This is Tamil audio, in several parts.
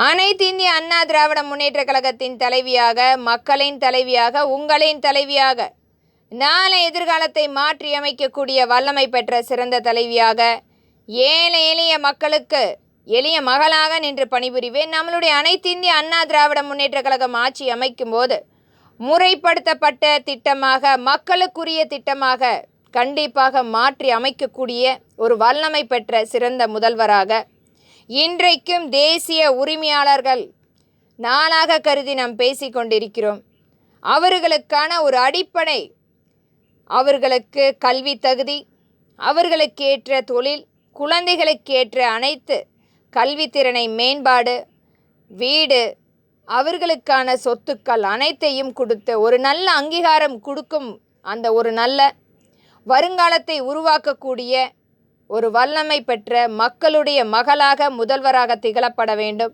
அனைத்து இந்திய அண்ணா திராவிட முன்னேற்ற கழகத்தின் தலைவியாக மக்களின் தலைவியாக உங்களின் தலைவியாக நாளை எதிர்காலத்தை மாற்றியமைக்கக்கூடிய வல்லமை பெற்ற சிறந்த தலைவியாக ஏழை எளிய மக்களுக்கு எளிய மகளாக நின்று பணிபுரிவேன். நம்மளுடைய அனைத்து இந்திய அண்ணா திராவிட முன்னேற்ற கழகம் ஆட்சி அமைக்கும் போது முறைப்படுத்தப்பட்ட திட்டமாக மக்களுக்குரிய திட்டமாக கண்டிப்பாக மாற்றி அமைக்கக்கூடிய ஒரு வல்லமை பெற்ற சிறந்த முதல்வராக இன்றைக்கும் தேசிய உரிமையாளர்கள் நாளாக கருதி நாம் பேசிக்கொண்டிருக்கிறோம் அவர்களுக்கான ஒரு அடிப்படை அவர்களுக்கு கல்வி தகுதி அவர்களுக்கு ஏற்ற தொழில் குழந்தைகளுக்கு ஏற்ற அனைத்து கல்வித்திறனை மேம்பாடு வீடு அவர்களுக்கான சொத்துக்கள் அனைத்தையும் கொடுத்து ஒரு நல்ல அங்கீகாரம் கொடுக்கும் அந்த ஒரு நல்ல வருங்காலத்தை உருவாக்கக்கூடிய ஒரு வல்லமை பெற்ற மக்களுடைய மகளாக முதல்வராக திகழப்பட வேண்டும்.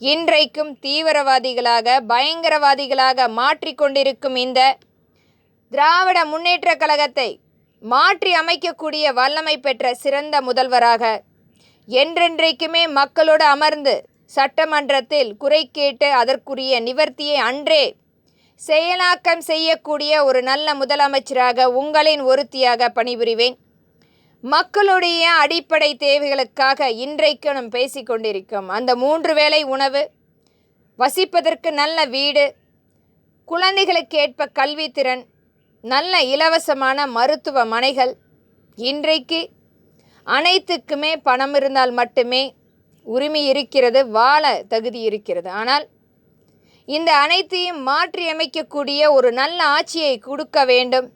இன்றைக்கும் தீவிரவாதிகளாக பயங்கரவாதிகளாக மாற்றிக்கொண்டிருக்கும் இந்த திராவிட முன்னேற்ற கழகத்தை மாற்றி அமைக்கக்கூடிய வல்லமை பெற்ற சிறந்த முதல்வராக என்றென்றைக்குமே மக்களோடு அமர்ந்து சட்டமன்றத்தில் குறை கேட்டு அதற்குரிய நிவர்த்தியை அன்றே செயலாக்கம் செய்யக்கூடிய ஒரு நல்ல முதலமைச்சராக உங்களின் ஒருத்தியாக பணிபுரிவேன். மக்களுடைய அடிப்படை தேவைகளுக்காக இன்றைக்கு நாம் பேசிக்கொண்டிருக்கோம் அந்த மூன்று வேளை உணவு வசிப்பதற்கு நல்ல வீடு குழந்தைகளுக்கு ஏற்ப கல்வித்திறன் நல்ல இலவசமான மருத்துவமனைகள் இன்றைக்கு அனைத்துக்குமே பணம் இருந்தால் மட்டுமே உரிமை இருக்கிறது வாழ தகுதி இருக்கிறது. ஆனால் இந்த அனைத்தையும் மாற்றியமைக்கக்கூடிய ஒரு நல்ல ஆட்சியை கொடுக்க வேண்டும்.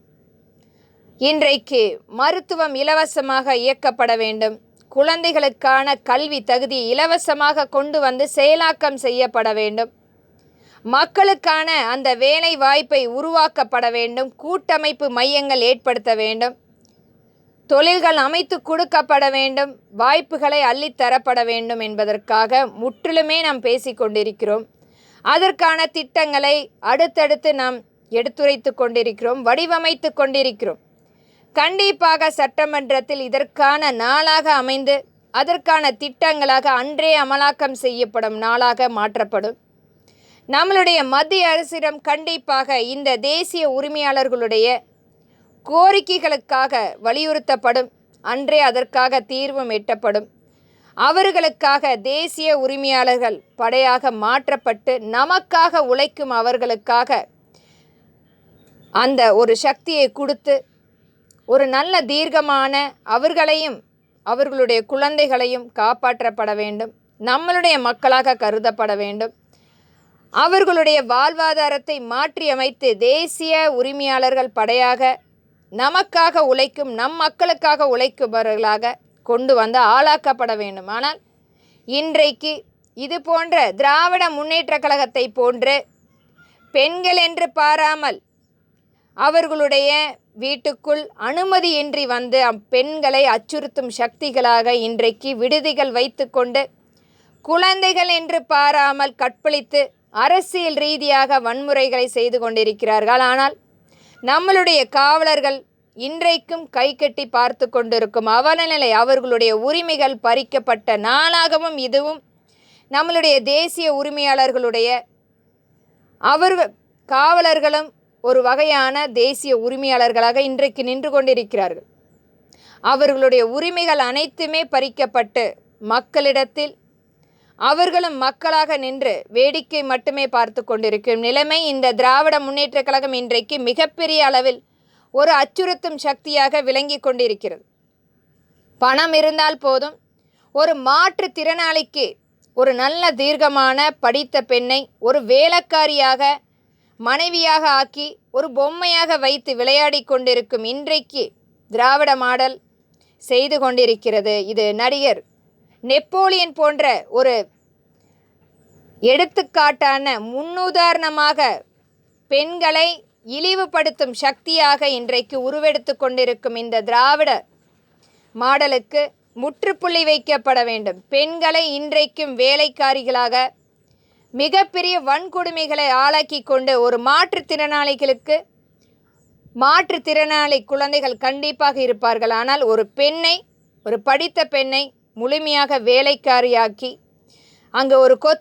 இன்றைக்கு மருத்துவம் இலவசமாக இயக்கப்பட வேண்டும். குழந்தைகளுக்கான கல்வி தகுதி இலவசமாக கொண்டு வந்து செயலாக்கம் செய்யப்பட வேண்டும். மக்களுக்கான அந்த வேலை வாய்ப்பை உருவாக்கப்பட வேண்டும். கூட்டமைப்பு மையங்கள் ஏற்படுத்த வேண்டும். தொழில்கள் அமைத்து கொடுக்கப்பட வேண்டும். வாய்ப்புகளை அள்ளித்தரப்பட வேண்டும் என்பதற்காக முற்றிலுமே நாம் பேசிக்கொண்டிருக்கிறோம் அதற்கான திட்டங்களை அடுத்தடுத்து நாம் எடுத்துரைத்து கொண்டிருக்கிறோம் வடிவமைத்து கொண்டிருக்கிறோம். கண்டிப்பாக சட்டமன்றத்தில் இதற்கான நாளாக அமைந்து அதற்கான திட்டங்களாக அன்றே அமலாக்கம் செய்யப்படும் நாளாக மாற்றப்படும். நம்மளுடைய மத்திய அரசிடம் கண்டிப்பாக இந்த தேசிய உரிமையாளர்களுடைய கோரிக்கைகளுக்காக வலியுறுத்தப்படும் அன்றே அதற்காக தீர்வும் எட்டப்படும். அவர்களுக்காக தேசிய உரிமையாளர்கள் படையாக மாற்றப்பட்டு நமக்காக உழைக்கும் அவர்களுக்காக அந்த ஒரு சக்தியை கொடுத்து ஒரு நல்ல தீர்க்கமான அவர்களையும் அவர்களுடைய குழந்தைகளையும் காப்பாற்றப்பட வேண்டும். நம்மளுடைய மக்களாக கருதப்பட வேண்டும். அவர்களுடைய வாழ்வாதாரத்தை மாற்றியமைத்து தேசிய உரிமையாளர்கள் படையாக நமக்காக உழைக்கும் நம் மக்களுக்காக உழைக்குபவர்களாக கொண்டு வந்து ஆளாக்கப்பட வேண்டும். ஆனால் இன்றைக்கு இது போன்ற திராவிட முன்னேற்ற கழகத்தை போன்று பெண்கள் என்று பாராமல் அவர்களுடைய வீட்டுக்குள் அனுமதியின்றி வந்து பெண்களை அச்சுறுத்தும் சக்திகளாக இன்றைக்கு விடுதிகள் வைத்துக்கொண்டு குழந்தைகள் என்று பாராமல் கற்பழித்து அரசியல் ரீதியாக வன்முறைகளை செய்து கொண்டிருக்கிறார்கள். ஆனால் நம்மளுடைய காவலர்கள் இன்றைக்கும் கை கட்டி பார்த்து கொண்டிருக்கும் அவலநிலை அவர்களுடைய உரிமைகள் பறிக்கப்பட்ட நாளாகவும் இதுவும் நம்மளுடைய தேசிய உரிமையாளர்களுடைய அவர்கள் காவலர்களும் ஒரு வகையான தேசிய உரிமையாளர்களாக இன்றைக்கு நின்று கொண்டிருக்கிறார்கள். அவர்களுடைய உரிமைகள் அனைத்துமே பறிக்கப்பட்டு மக்களிடத்தில் அவர்களும் மக்களாக நின்று வேடிக்கை மட்டுமே பார்த்து கொண்டிருக்கும் நிலைமை இந்த திராவிட முன்னேற்ற கழகம் இன்றைக்கு மிகப்பெரிய அளவில் ஒரு அச்சுறுத்தும் சக்தியாக விளங்கி கொண்டிருக்கிறது. பணம் இருந்தால் போதும். ஒரு மாற்றுத்திறனாளிக்கு ஒரு நல்ல தீர்க்கமான படித்த பெண்ணை ஒரு வேலைக்காரியாக மனைவியாக ஆக்கி ஒரு பொம்மையாக வைத்து விளையாடி கொண்டிருக்கும் இன்றைக்கு திராவிட மாடல் செய்து கொண்டிருக்கிறது. இது நடிகர் நெப்போலியன் போன்ற ஒரு எடுத்துக்காட்டான முன்னுதாரணமாக பெண்களை இழிவுபடுத்தும் சக்தியாக இன்றைக்கு உருவெடுத்து கொண்டிருக்கும் இந்த திராவிட மாடலுக்கு முற்றுப்புள்ளி வைக்கப்பட வேண்டும். பெண்களை இன்றைக்கும் வேலைக்காரிகளாக மிகப்பெரிய வன்கொடுமைகளை ஆளாக்கி கொண்டு ஒரு மாற்றுத்திறனாளிகளுக்கு மாற்றுத்திறனாளி குழந்தைகள் கண்டிப்பாக இருப்பார்கள். ஆனால் ஒரு பெண்ணை ஒரு படித்த பெண்ணை முழுமையாக வேலைக்காரியாக்கி அங்கே ஒரு கொத்